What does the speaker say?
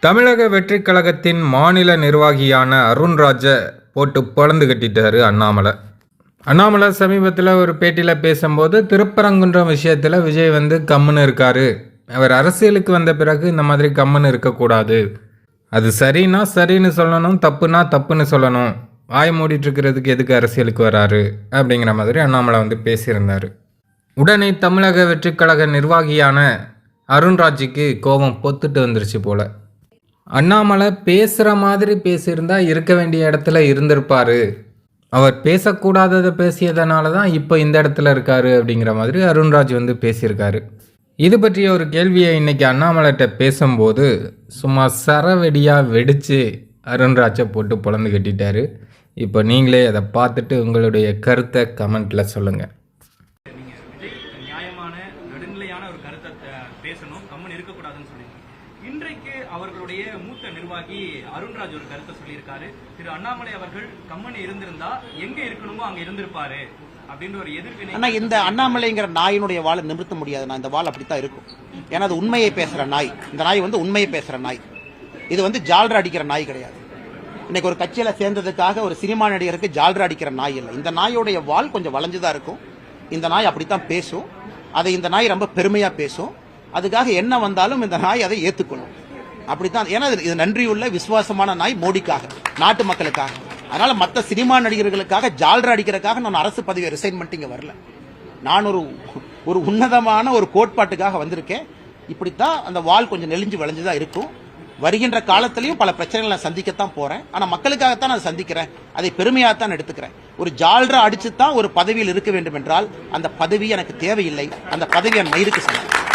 தமிழக வெற்றிக் கழகத்தின் மாநில நிர்வாகியான அருண்ராஜ போட்டு பொழந்து கட்டிட்டாரு அண்ணாமலை. அண்ணாமலை சமீபத்தில் ஒரு பேட்டியில் பேசும்போது திருப்பரங்குன்றம் விஷயத்தில் விஜய் வந்து கம்முன்னு இருக்காரு. அவர் அரசியலுக்கு வந்த பிறகு இந்த மாதிரி கம்முன்னு இருக்கக்கூடாது. அது சரின்னா சரின்னு சொல்லணும் தப்புனா தப்புன்னு சொல்லணும். வாய் மூடிட்டுருக்கிறதுக்கு எதுக்கு அரசியலுக்கு வராரு அப்படிங்கிற மாதிரி அண்ணாமலை வந்து பேசியிருந்தார். உடனே தமிழக வெற்றி கழக நிர்வாகியான அருண்ராஜுக்கு கோபம் பொத்துட்டு வந்துருச்சு போல். அண்ணாமலை பேசுகிற மாதிரி பேசியிருந்தா இருக்க வேண்டிய இடத்துல இருந்திருப்பார். அவர் பேசக்கூடாததை பேசியதனால தான் இப்போ இந்த இடத்துல இருக்காரு அப்படிங்கிற மாதிரி அருண்ராஜ் வந்து பேசியிருக்காரு. இது பற்றிய ஒரு கேள்வியை இன்றைக்கி அண்ணாமலைகிட்ட பேசும்போது சும்மா சரவெடியாக வெடித்து அருண்ராஜை போட்டு பொழந்து கட்டிட்டாரு. இப்போ நீங்களே அதை பார்த்துட்டு உங்களுடைய கருத்தை கமெண்ட்டில் சொல்லுங்கள் நியாயமான நடுநிலையான ஒரு கருத்தை பேசணும். கம்மன் இருக்கக்கூடாதுன்னு சொல்லியிருக்காங்க இன்றைக்கு அவர்களுடைய மூத்த நிர்வாகி அருண்ராஜ் ஒரு கருத்தை சொல்லியிருக்காரு. திரு அண்ணாமலை அவர்கள் கம்மன் இருந்திருந்தா எங்க இருக்கணுமோ அங்க இருந்திருப்பாரு அப்படின்ற ஒரு எதிர்வினை ஆனா இந்த அண்ணாமலைங்கிற நாயினுடைய வாழை நிமிர்த்த முடியாது நான் இந்த வால் அப்படித்தான் இருக்கும். ஏன்னா அது உண்மையை பேசுற நாய். இந்த நாய் வந்து உண்மையை பேசுற நாய். இது வந்து ஜால்ரா அடிக்கிற நாய் கிடையாது. இன்னைக்கு ஒரு கட்சியில சேர்ந்ததுக்காக ஒரு சினிமா நடிகருக்கு ஜால்ரா அடிக்கிற நாய் இல்லை. இந்த நாயோடைய வால் கொஞ்சம் வளைஞ்சுதான் இருக்கும். இந்த நாய் அப்படித்தான் பேசும். அதை இந்த நாய் ரொம்ப பெருமையா பேசும். அதுக்காக என்ன வந்தாலும் இந்த நாய் அதை ஏத்துக்கணும். அப்படித்தான். ஏன்னா இது- நன்றியுள்ள விசுவாசமான நாய் மோடிக்காக நாட்டு மக்களுக்காக. அதனால மற்ற சினிமா நடிகர்களுக்காக ஜால்ரா அடிக்கிறதுக்காக நான் அரசு பதவியை ரிசைன் பண்ணிட்டு இங்க வரல. நான் ஒரு ஒரு உன்னதமான ஒரு கோட்பாட்டுக்காக வந்திருக்கேன். இப்படித்தான் அந்த வால் கொஞ்சம் நெளிஞ்சு விளைஞ்சுதான் இருக்கும். வருகின்ற காலத்திலையும் பல பிரச்சனைகளை நான் சந்திக்கத்தான் போறேன். ஆனா மக்களுக்காகத்தான் நான் சந்திக்கிறேன். அதை பெருமையாகத்தான் எடுத்துக்கிறேன். ஒரு ஜால்ரா அடிச்சு தான் ஒரு பதவியில் இருக்க வேண்டும் என்றால் அந்த பதவி எனக்கு தேவையில்லை. அந்த பதவி என் மயிருக்கு சொன்னேன்